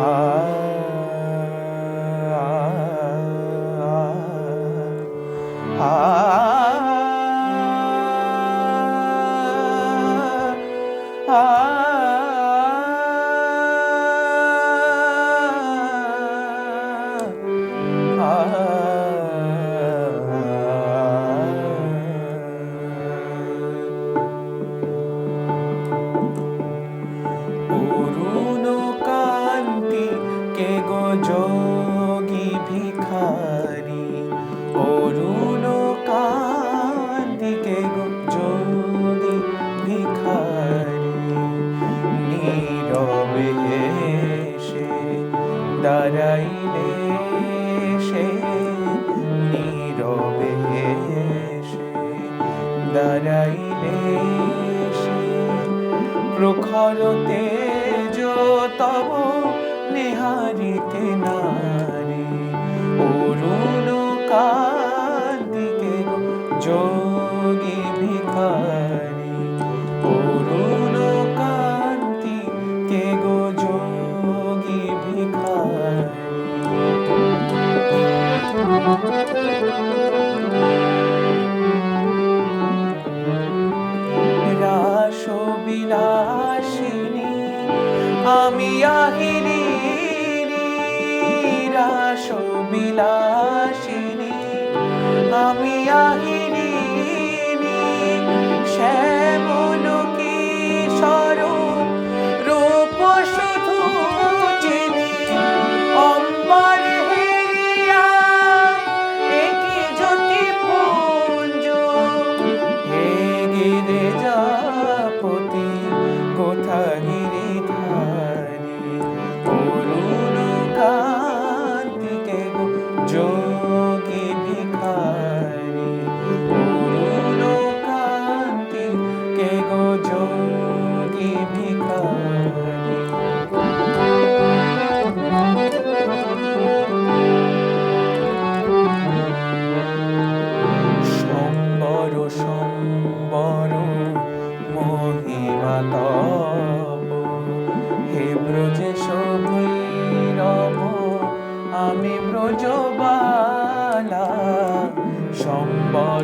অরুণ দাঁড়াইলে সে নীরবে সে দাঁড়াইলে সে প্রখর তেজ তব নেহারিতে নারী অরুণ বিলাসিনী আমি আহিরি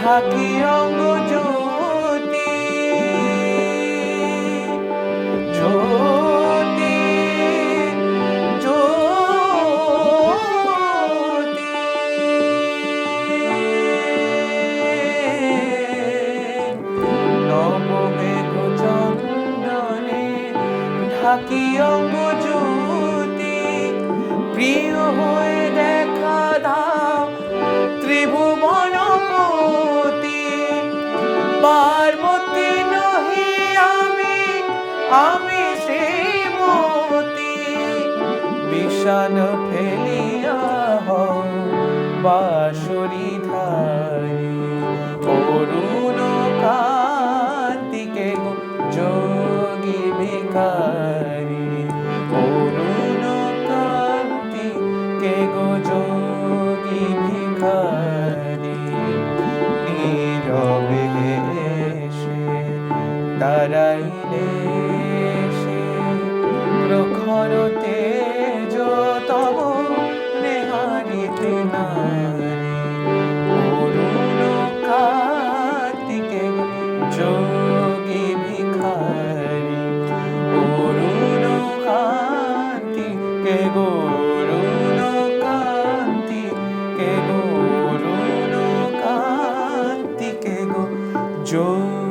ঢাকি অঙ্গ জ্যোতি জ্যোতি জ্যোতি। নবমেঘ চন্দনে ঢাকি অঙ্গ আমি শ্রীমতী বিষান ফেলিয়া হও বাঁশরি ধারি অরুণ কান্তিকে গো যোগী ভিখারি। হারাইলে সে প্রখর তেজ তব নেহারিতে অরুণ কার্তিকে যোগী ভিখারি অরুণ কার্তিকে গো Joe.